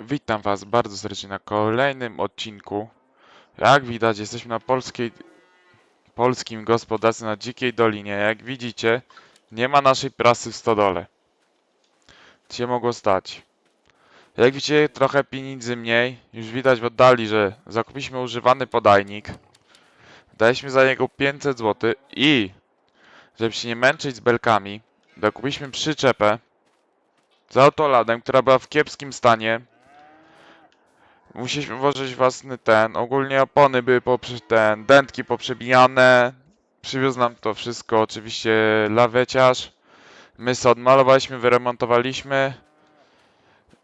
Witam Was bardzo serdecznie na kolejnym odcinku. Jak widać, jesteśmy na polskiej, polskim gospodarstwie na Dzikiej Dolinie. Jak widzicie, nie ma naszej prasy w stodole. Co się mogło stać? Jak widzicie, trochę pieniędzy mniej. Już widać w oddali, że zakupiliśmy używany podajnik. Daliśmy za niego 500 zł i, żeby się nie męczyć z belkami, dokupiliśmy przyczepę z autoladem, która była w kiepskim stanie. Musieliśmy włożyć własny ten. Ogólnie opony były poprze ten, dętki poprzebijane. Przywiózł nam to wszystko, oczywiście laweciarz. My sobie odmalowaliśmy, wyremontowaliśmy.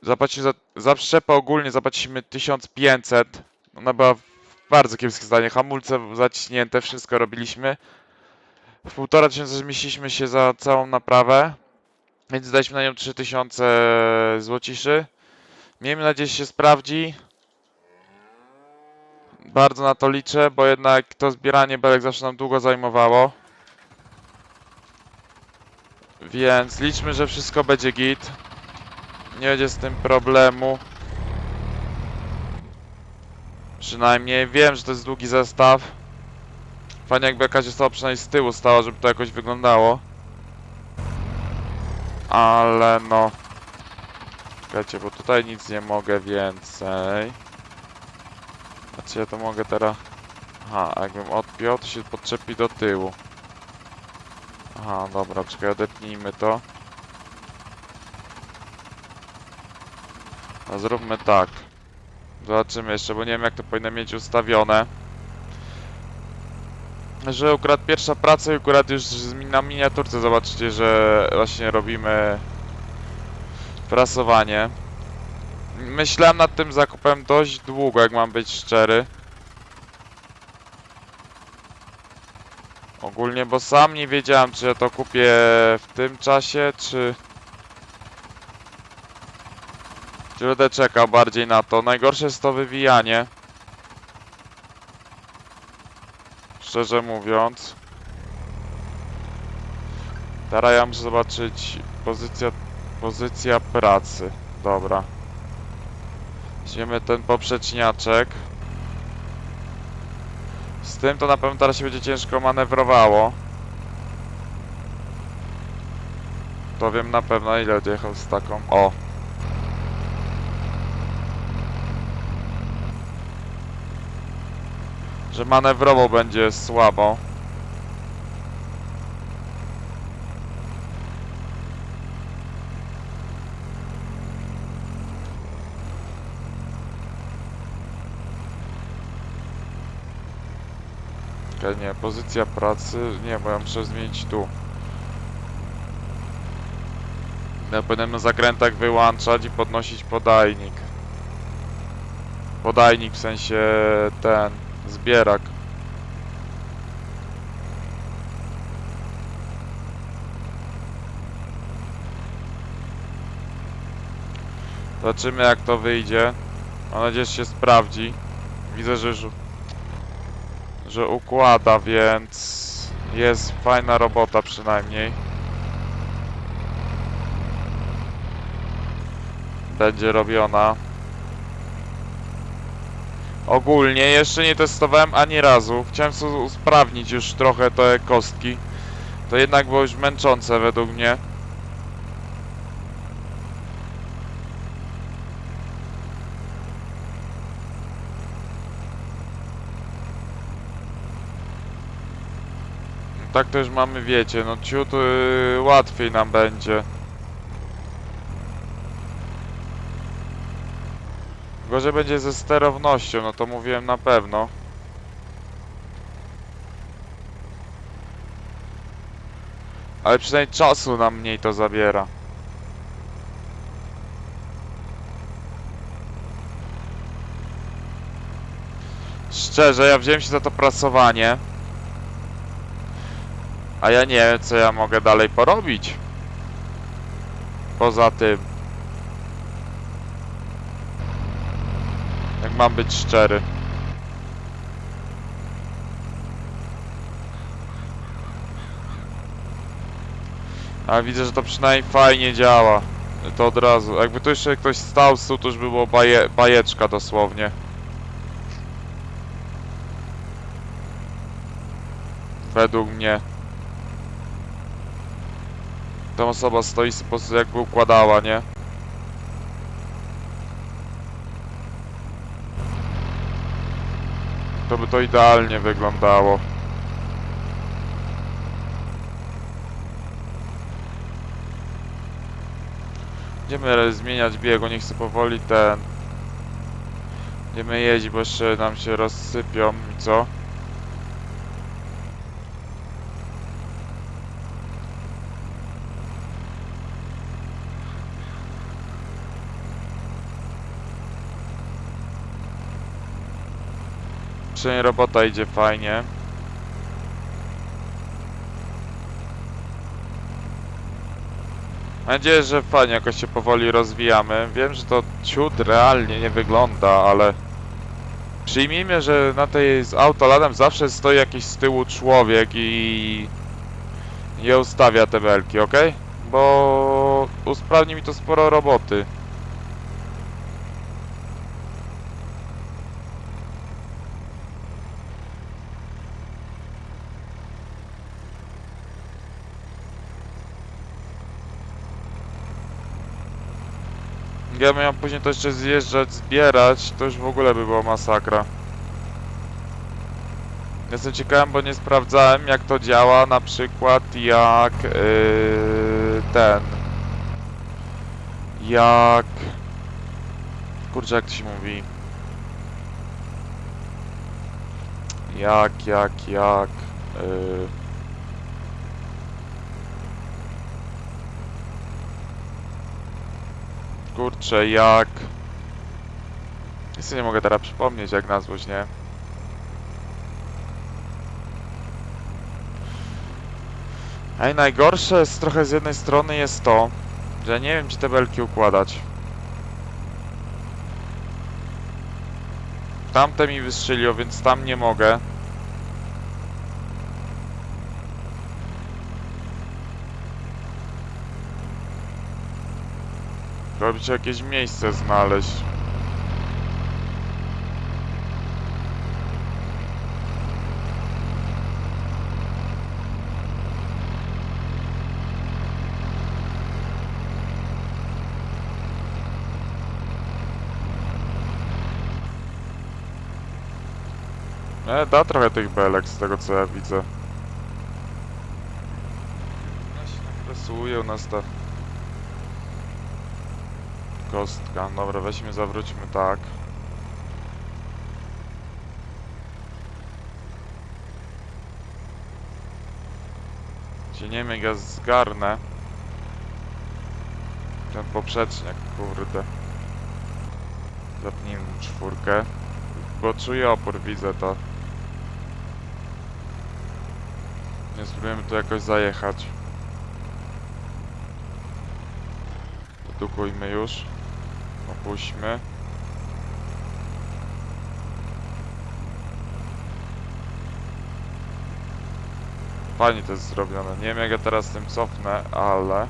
Zapłaciliśmy za, za przyczepę ogólnie zapłaciliśmy 1500. Ona była w bardzo kiepskim stanie. Hamulce zaciśnięte, wszystko robiliśmy. W półtora tysiąca zmieściliśmy się za całą naprawę. Więc daliśmy na nią 3000 złociszy. Miejmy nadzieję, że się sprawdzi. Bardzo na to liczę, bo jednak to zbieranie belek zawsze nam długo zajmowało. Więc liczmy, że wszystko będzie git. Nie będzie z tym problemu. Przynajmniej wiem, że to jest długi zestaw. Fajnie jakby jakaś została przynajmniej z tyłu stała, żeby to jakoś wyglądało. Ale no... Czekajcie, bo tutaj nic nie mogę więcej. Znaczy ja to mogę teraz... Aha, a jakbym odpiął, to się podczepi do tyłu. Aha, dobra, czekaj, odepnijmy to. No zróbmy tak. Zobaczymy jeszcze, bo nie wiem jak to powinno mieć ustawione. Że akurat pierwsza praca i akurat już na miniaturce zobaczycie, że właśnie robimy prasowanie. Myślałem nad tym zakupem dość długo, jak mam być szczery. Ogólnie, bo sam nie wiedziałem, czy ja to kupię w tym czasie, czy... Czy będę czekał bardziej na to. Najgorsze jest to wywijanie. Szczerze mówiąc. Teraz ja muszę zobaczyć pozycja, pozycja pracy. Dobra. Weźmiemy ten poprzeczniaczek. Z tym to na pewno teraz się będzie ciężko manewrowało. To wiem na pewno ile odjechał z taką. O! Że manewrowo będzie słabo. Nie, pozycja pracy, nie, bo ja muszę zmienić tu. Ja powinienem na zakrętach wyłączać i podnosić podajnik. Podajnik w sensie ten, zbierak. Zobaczymy jak to wyjdzie. Mam nadzieję, że się sprawdzi. Widzę, że już że układa, więc jest fajna robota przynajmniej. Będzie robiona. Ogólnie jeszcze nie testowałem ani razu. Chciałem usprawnić już trochę te kostki. To jednak było już męczące według mnie. Tak to już mamy, wiecie, no ciut yy, łatwiej nam będzie. Gorzej będzie ze sterownością, no to mówiłem na pewno. Ale przynajmniej czasu nam mniej to zabiera. Szczerze, ja wziąłem się za to prasowanie. A ja nie wiem, co ja mogę dalej porobić. Poza tym. Jak mam być szczery. A widzę, że to przynajmniej fajnie działa. to od razu. Jakby tu jeszcze ktoś stał z to już by było baje, bajeczka dosłownie. Według mnie. Ta osoba stoi po prostu jakby układała, nie? To by to idealnie wyglądało. Będziemy zmieniać biegu, niech sobie powoli ten... Będziemy jeździć, bo jeszcze nam się rozsypią i co? Robota idzie fajnie. Mam nadzieję, że fajnie jakoś się powoli rozwijamy. Wiem, że to ciut realnie nie wygląda, ale przyjmijmy, że na tej z autoladem zawsze stoi jakiś z tyłu człowiek i nie ustawia te belki, ok? Bo usprawni mi to sporo roboty. Ja miałem później to jeszcze zjeżdżać, zbierać, to już w ogóle by była masakra. Jestem ciekawym, bo nie sprawdzałem jak to działa, na przykład jak yy, ten. Jak. Kurczę, jak to się mówi? Jak, jak, jak. Yy, Kurczę, jak... Ja sobie nie mogę teraz przypomnieć, jak nazwać, nie? Ej, najgorsze jest trochę z jednej strony jest to, że nie wiem, gdzie te belki układać. Tamte mi wystrzeliło, więc tam nie mogę. Trzeba by jakieś miejsce znaleźć. E, da trochę tych belek z tego co ja widzę. Ja się nas ta kostka. Dobra, weźmy, zawróćmy tak. Cię jak ja zgarnę. Ten poprzeczniak, kurde. Zapnijmy czwórkę. Bo czuję opór, widzę to. Nie spróbujemy tu jakoś zajechać. Produkujmy już. Opuśćmy. To jest zrobione. Nie wiem jak ja teraz tym cofnę, ale...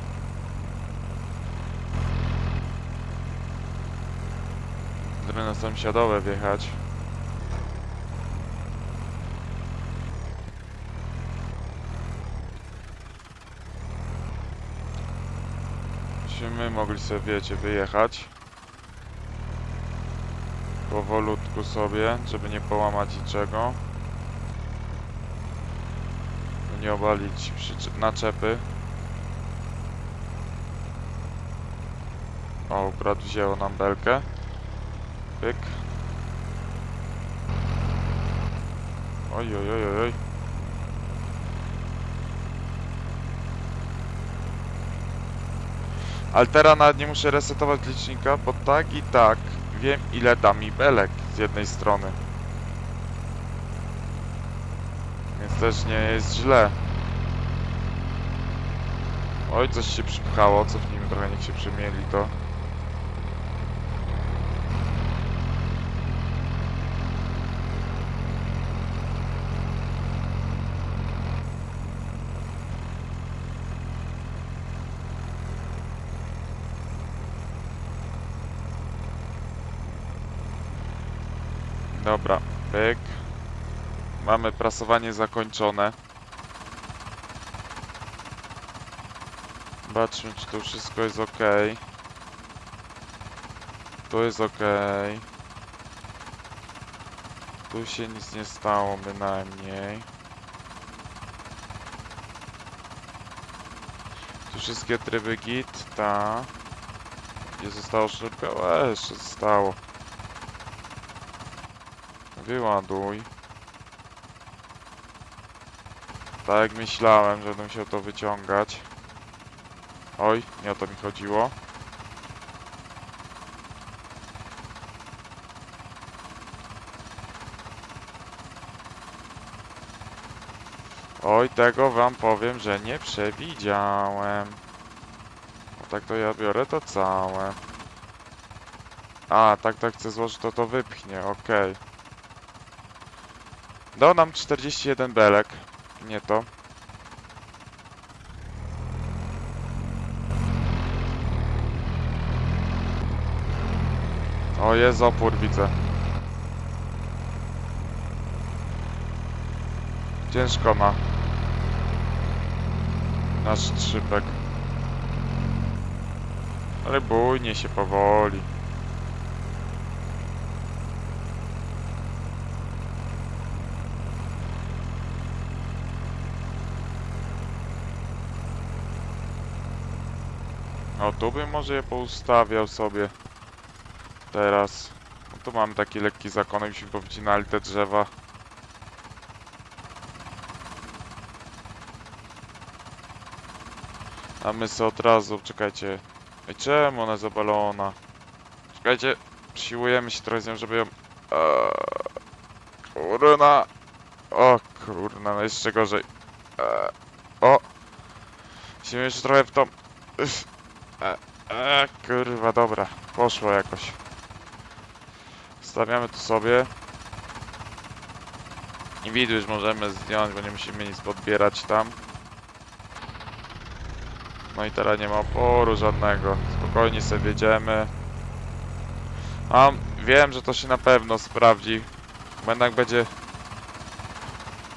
Na sąsiadowe wjechać. Byśmy mogli sobie, wiecie, wyjechać. Powolutku sobie, żeby nie połamać niczego. Nie obalić naczepy. O, brat wzięło nam belkę. Pyk. Oj, oj, oj, oj, teraz nawet nie muszę resetować licznika, bo tak i tak wiem ile da mi belek z jednej strony. Więc też nie jest źle. Oj, coś się przypchało, cofnijmy trochę, niech się przemieli to. Dobra, pyk. Mamy prasowanie zakończone. Zobaczmy, czy to wszystko jest ok. To jest ok. Tu się nic nie stało bynajmniej. Tu wszystkie tryby git, ta. Gdzie zostało szybko? E, jeszcze zostało. Wyładuj. Tak jak myślałem, że będę musiał to wyciągać. Oj, nie o to mi chodziło. Oj, tego wam powiem, że nie przewidziałem. Bo tak to ja biorę to całe. A, tak, tak chcę złożyć, to to wypchnie, okej. Dał nam 41 belek. Nie to. O, jest opór, widzę. Ciężko ma. Nasz trzypek. Ale bujnie się powoli. No tu bym może je poustawiał sobie. Teraz. No tu mamy taki lekki zakon, byśmy powycinali te drzewa. A my sobie od razu, czekajcie. Ej, czemu ona jest? Czekajcie, siłujemy się trochę z nią, żeby ją... Eee, kurna! O kurna, no jeszcze gorzej. Eee, o! Musimy jeszcze trochę w tą... Uff. E, e, kurwa, dobra. Poszło jakoś. Stawiamy tu sobie. I widły już możemy zdjąć, bo nie musimy nic podbierać tam. No i teraz nie ma oporu żadnego. Spokojnie sobie wiedziemy. A wiem, że to się na pewno sprawdzi. Bo jednak będzie...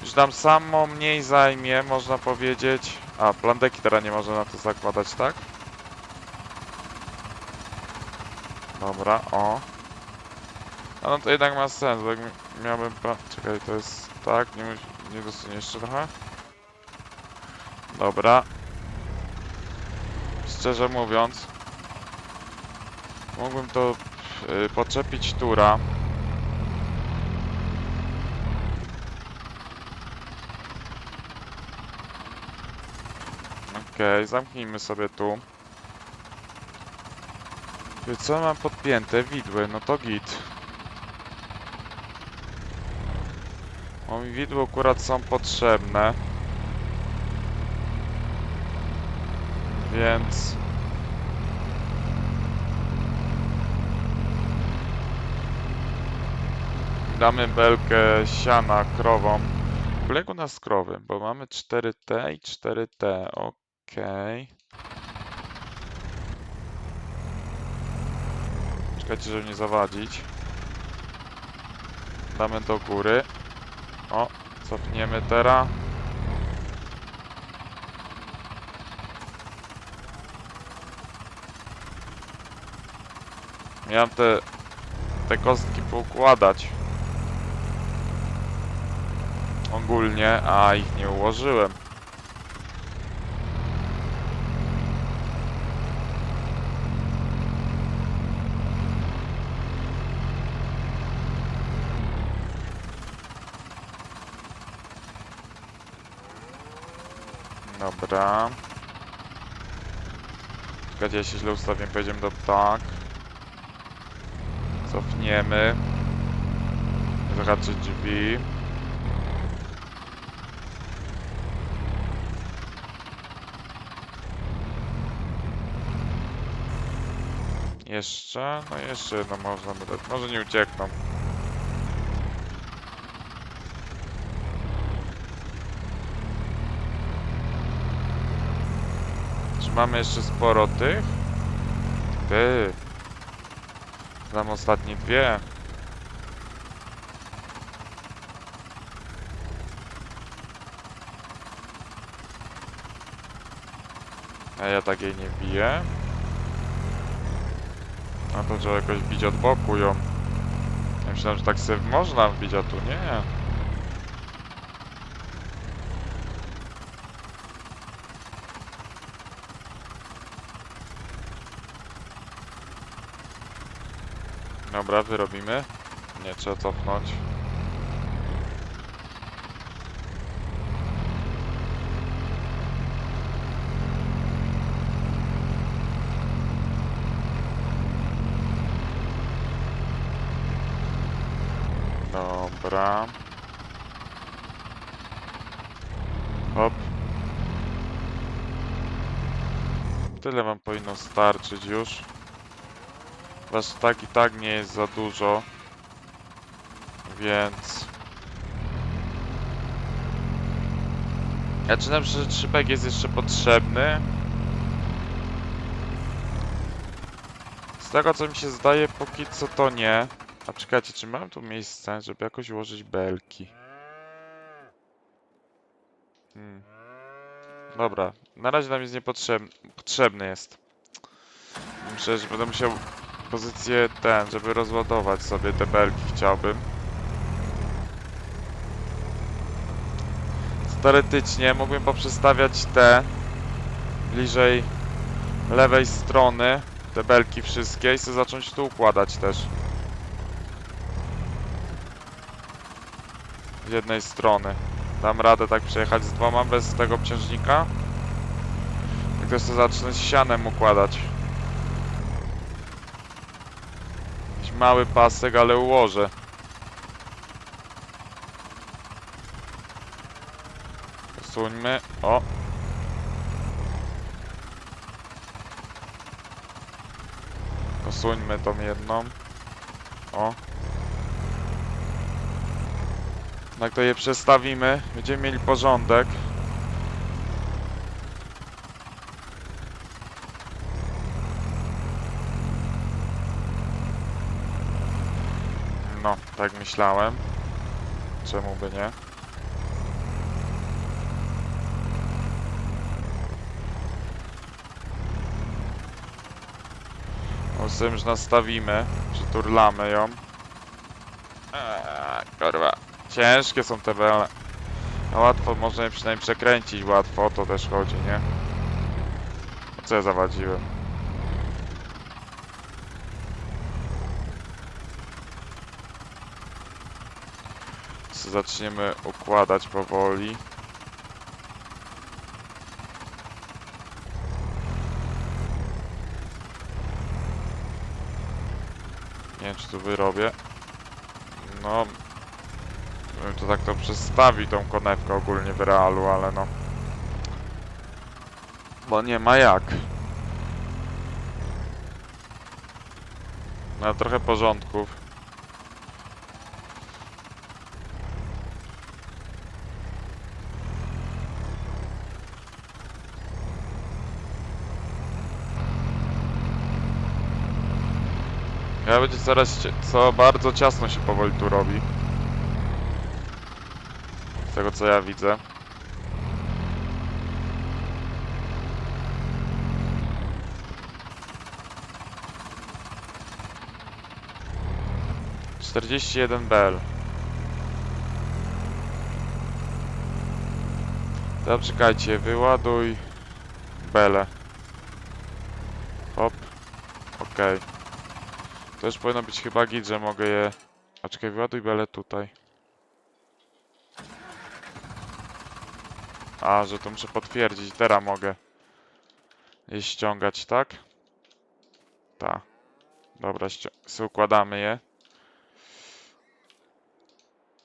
Już nam samo mniej zajmie, można powiedzieć. A, plandeki teraz nie można na to zakładać, tak? Dobra, o. A no to jednak ma sens, bo jak mi- miałbym... Czekaj, to jest tak, nie, nie dosunie jeszcze trochę? Dobra. Szczerze mówiąc, mógłbym to y, podczepić tura. Okej, zamknijmy sobie tu. Co mam podpięte? Widły, no to git. O mi widły akurat są potrzebne. Więc... Damy belkę siana jak u nas krowy, bo mamy 4T i 4T, okej. Czekajcie, żeby nie zawadzić. Damy do góry. O, cofniemy teraz. Miałem te, te kostki poukładać. Ogólnie, a ich nie ułożyłem. Dobra. Czekajcie, ja się źle ustawię, pojedziemy do tak. Cofniemy. Zahaczyć drzwi. Jeszcze? No jeszcze jedno można by. Może nie uciekną. Czy mamy jeszcze sporo tych? Ty. Znam ostatnie dwie. A ja takiej nie biję. A to trzeba jakoś bić od boku ją. Ja myślałem, że tak sobie można wbić, a tu nie. Dobra, wyrobimy. Nie trzeba cofnąć. Dobra. Hop. Tyle wam powinno starczyć już. Was tak i tak nie jest za dużo. Więc... Ja czytam, że trzypek jest jeszcze potrzebny. Z tego co mi się zdaje, póki co to nie. A czekajcie, czy mam tu miejsce, żeby jakoś ułożyć belki? Hmm. Dobra, na razie nam jest niepotrzebny. Potrzebny jest. Myślę, że będę musiał pozycję ten, żeby rozładować sobie te belki chciałbym. Teoretycznie mógłbym poprzestawiać te bliżej lewej strony, te belki wszystkie i sobie zacząć tu układać też. Z jednej strony. Dam radę tak przejechać z dwoma bez tego obciążnika. I też sobie zacznę z sianem układać. Jakiś mały pasek, ale ułożę. Posuńmy. O! Posuńmy tą jedną. O. Jak to je przestawimy, będziemy mieli porządek. No, tak myślałem. Czemu by nie? O, z tym już nastawimy, przyturlamy ją. Eee, kurwa. Ciężkie są te bele. No łatwo, można je przynajmniej przekręcić łatwo, o to też chodzi, nie? Co ja zawadziłem? Co zaczniemy układać powoli. Nie wiem, czy tu wyrobię. No, to tak to przestawi tą konewkę ogólnie w realu, ale no. Bo nie ma jak. No trochę porządków. Ja będzie coraz, co bardzo ciasno się powoli tu robi. Z tego co ja widzę. Czterdzieści jeden bel. Dobra, czekajcie, wyładuj belę. Hop. Okej. To już powinno być chyba git, że mogę je... A czekaj, wyładuj belę tutaj. A, że to muszę potwierdzić. Teraz mogę je ściągać, tak? Tak. Dobra, układamy je.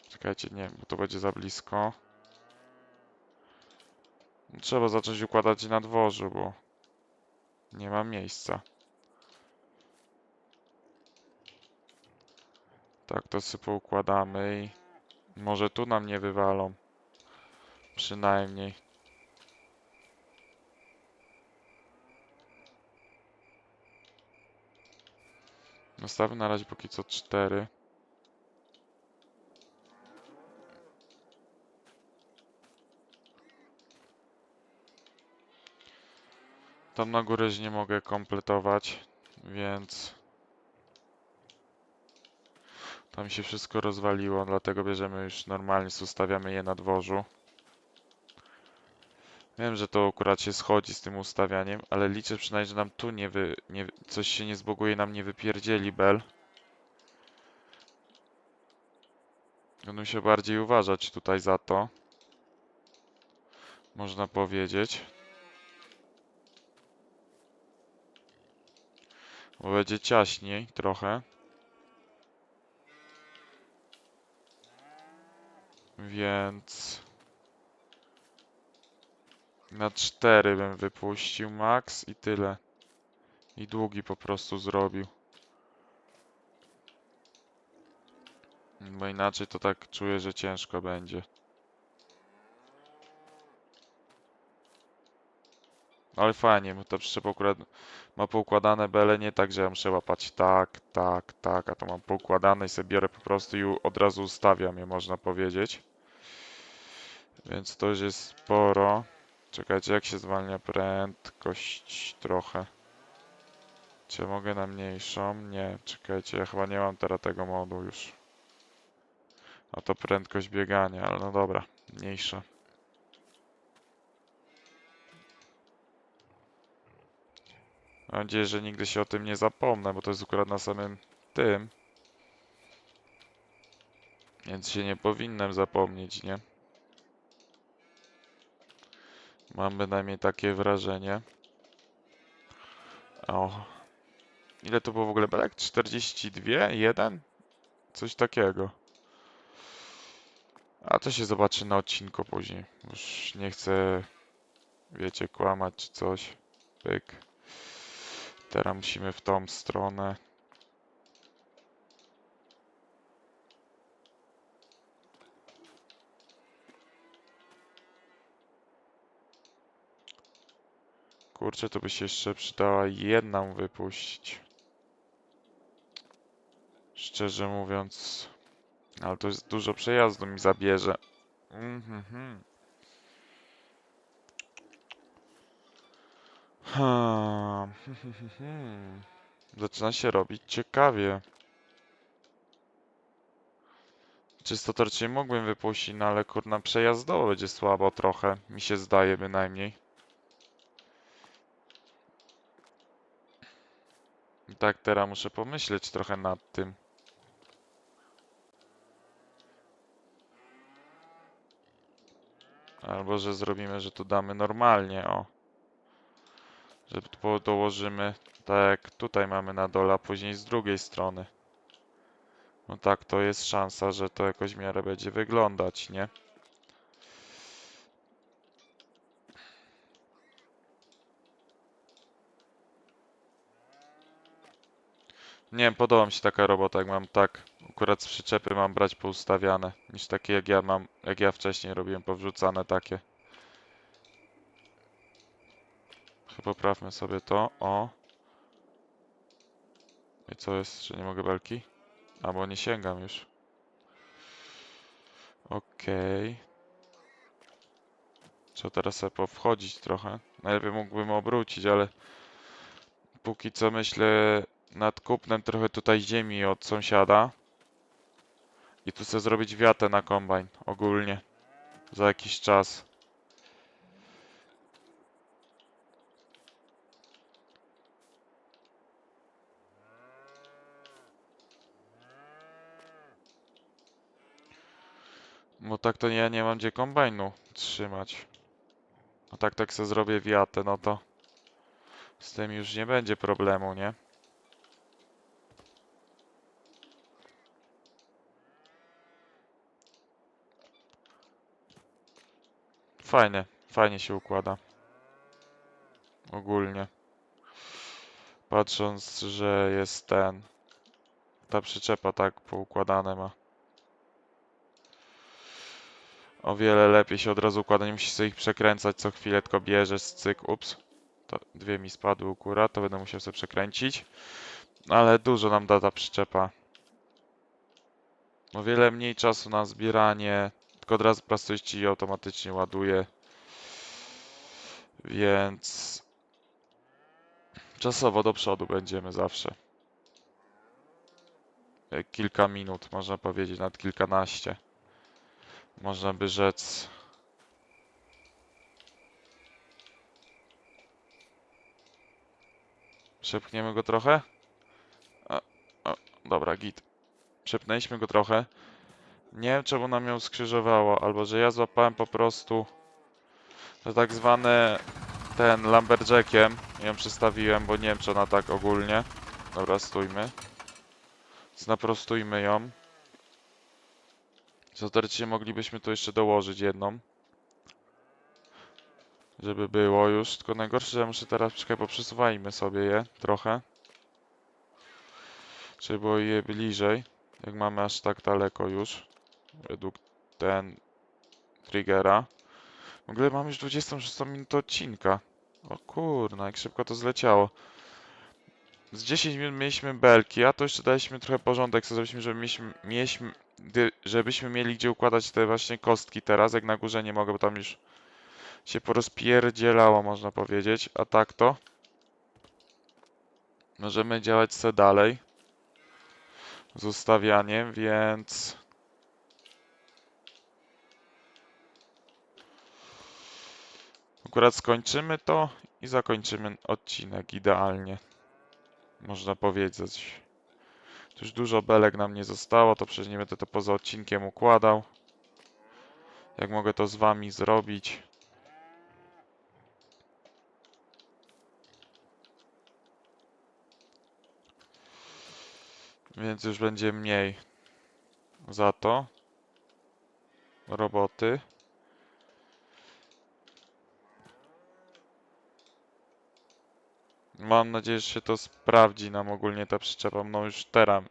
Czekajcie, nie, bo to będzie za blisko. Trzeba zacząć układać na dworzu, bo nie ma miejsca. Tak, to sobie poukładamy i może tu nam nie wywalą. Przynajmniej. Nastawmy na razie póki co cztery. Tam na górę nie mogę kompletować, więc tam się wszystko rozwaliło, dlatego bierzemy już normalnie, ustawiamy je na dworzu. Wiem, że to akurat się schodzi z tym ustawianiem, ale liczę przynajmniej, że nam tu nie wy... Nie, coś się nie zboguje, nam nie wypierdzieli bel. Będę się bardziej uważać tutaj za to. Można powiedzieć. Bo będzie ciaśniej trochę. Więc... Na 4 bym wypuścił max i tyle. I długi po prostu zrobił. Bo inaczej to tak czuję, że ciężko będzie. Ale fajnie, bo przyczepa akurat ma poukładane bele, nie tak, że ja muszę łapać tak, tak, tak, a to mam poukładane i sobie biorę po prostu i od razu ustawiam je, można powiedzieć. Więc to już jest sporo. Czekajcie, jak się zwalnia prędkość trochę. Czy mogę na mniejszą? Nie, czekajcie, ja chyba nie mam teraz tego modu już. A to prędkość biegania, ale no dobra, mniejsza. Mam nadzieję, że nigdy się o tym nie zapomnę, bo to jest akurat na samym tym. Więc się nie powinienem zapomnieć, nie? Mam bynajmniej takie wrażenie. O. Ile to było w ogóle belek? 42? 1? Coś takiego. A to się zobaczy na odcinku później. Już nie chcę, wiecie, kłamać czy coś. Pyk. Teraz musimy w tą stronę. Kurczę, to by się jeszcze przydała jedną wypuścić. Szczerze mówiąc. Ale to jest dużo przejazdu mi zabierze. Mhm. Hmm. Zaczyna się robić ciekawie. Czysto teoretycznie mógłbym wypuścić, no ale kurna przejazdowo będzie słabo trochę. Mi się zdaje bynajmniej. Tak teraz muszę pomyśleć trochę nad tym. Albo, że zrobimy, że tu damy normalnie, o. Że tu dołożymy, tak tutaj mamy na dole, a później z drugiej strony. No tak, to jest szansa, że to jakoś w miarę będzie wyglądać, nie? Nie wiem, podoba mi się taka robota, jak mam tak, akurat z przyczepy mam brać poustawiane, niż takie jak ja mam, jak ja wcześniej robiłem, powrzucane takie. Poprawmy sobie to, o. I co jest, że nie mogę belki? Albo nie sięgam już. Okej. Trzeba teraz sobie powchodzić trochę. Najlepiej mógłbym obrócić, ale póki co myślę nad kupnem trochę tutaj ziemi od sąsiada. I tu chcę zrobić wiatę na kombajn ogólnie. Za jakiś czas. Bo tak to ja nie mam gdzie kombajnu trzymać. A tak tak sobie zrobię wiatę, no to z tym już nie będzie problemu, nie? Fajnie, fajnie się układa. Ogólnie. Patrząc, że jest ten. Ta przyczepa tak poukładane ma. O wiele lepiej się od razu układa, nie musisz sobie ich przekręcać co chwilę, tylko bierzesz, cyk, ups. To dwie mi spadły akurat, to będę musiał sobie przekręcić. Ale dużo nam da ta przyczepa. O wiele mniej czasu na zbieranie, tylko od razu pracujesz ci automatycznie ładuje. Więc Czasowo do przodu będziemy zawsze. E, Kilka minut, można powiedzieć, nawet kilkanaście. Można by rzec. Przepchniemy go trochę? A, o, dobra, git. Przepnęliśmy go trochę. Nie wiem, czemu nam ją skrzyżowało, albo że ja złapałem po prostu, że tak zwane ten lumberjackiem ją przestawiłem, bo nie wiem, czy ona tak ogólnie. Dobra, stójmy. Znaprostujmy ją. Teoretycznie moglibyśmy tu jeszcze dołożyć jedną. Żeby było już, tylko najgorsze, że muszę teraz, czekaj, poprzesuwajmy sobie je trochę. Żeby było je bliżej, jak mamy aż tak daleko już. Według ten triggera. W ogóle mamy już 26 minut odcinka. O kurna, jak szybko to zleciało. Z 10 minut mieliśmy belki, a to jeszcze daliśmy trochę porządek, co zrobiliśmy, żeby mieliśmy, mieliśmy, żebyśmy mieli gdzie układać te właśnie kostki teraz, jak na górze nie mogę, bo tam już się porozpierdzielało, można powiedzieć, a tak to możemy działać se dalej z ustawianiem, więc akurat skończymy to i zakończymy odcinek idealnie, można powiedzieć. Tu już dużo belek nam nie zostało, to przecież nie będę to poza odcinkiem układał. Jak mogę to z wami zrobić? Więc już będzie mniej za to roboty. Mam nadzieję, że się to sprawdzi nam ogólnie ta przyczepa. No już teraz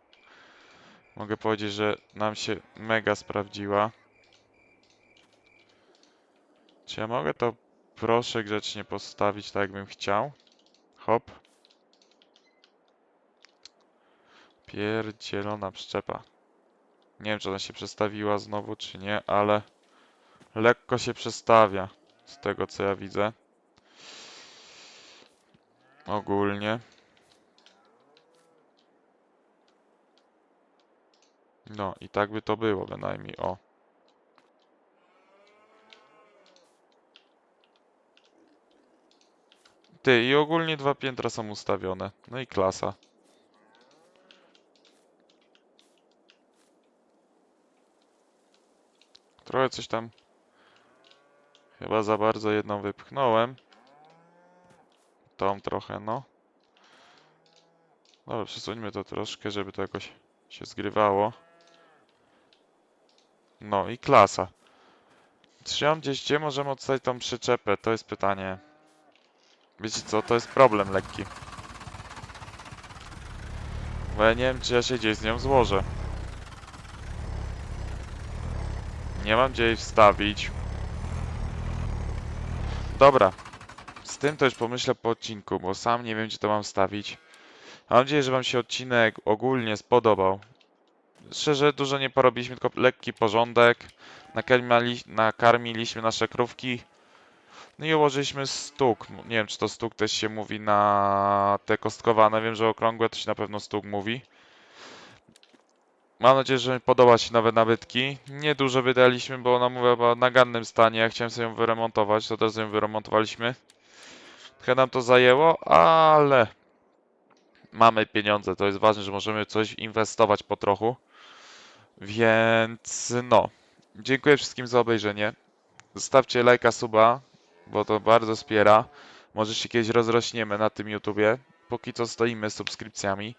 mogę powiedzieć, że nam się mega sprawdziła. Czy ja mogę to proszę grzecznie postawić tak jakbym chciał? Hop. Pierdzielona przyczepa. Nie wiem, czy ona się przestawiła znowu, czy nie, ale lekko się przestawia z tego, co ja widzę. Ogólnie. No i tak by to było bynajmniej, o. Ty, i ogólnie dwa piętra są ustawione. No i klasa. Trochę coś tam chyba za bardzo jedną wypchnąłem. Tą trochę, no. Dobra, przesuńmy to troszkę, żeby to jakoś się zgrywało. No i klasa. Trzymam gdzieś, gdzie możemy odstać tą przyczepę? To jest pytanie. Wiecie co, to jest problem lekki. Bo ja nie wiem, czy ja się gdzieś z nią złożę. Nie mam gdzie jej wstawić. Dobra. Z tym to już pomyślę po odcinku, bo sam nie wiem, gdzie to mam stawić. Mam nadzieję, że wam się odcinek ogólnie spodobał. Szczerze, dużo nie porobiliśmy, tylko lekki porządek. Nakarmili, nakarmiliśmy nasze krówki. No i ułożyliśmy stóg. Nie wiem, czy to stóg też się mówi na te kostkowane. Wiem, że okrągłe to się na pewno stóg mówi. Mam nadzieję, że podoba się nowe nabytki. Niedużo wydaliśmy, bo ona mówiła była w nagannym stanie. Ja chciałem sobie ją wyremontować, to też ją wyremontowaliśmy. Trochę nam to zajęło, ale mamy pieniądze. To jest ważne, że możemy coś inwestować po trochu. Więc no. Dziękuję wszystkim za obejrzenie. Zostawcie lajka, suba, bo to bardzo wspiera. Może się kiedyś rozrośniemy na tym YouTubie. Póki co stoimy z subskrypcjami.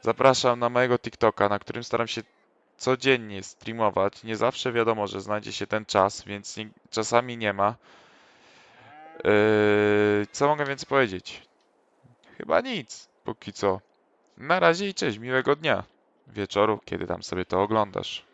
Zapraszam na mojego TikToka, na którym staram się codziennie streamować. Nie zawsze wiadomo, że znajdzie się ten czas, więc nie, czasami nie ma. Yy, co mogę więc powiedzieć? Chyba nic, póki co. Na razie i cześć, miłego dnia. Wieczoru, kiedy tam sobie to oglądasz.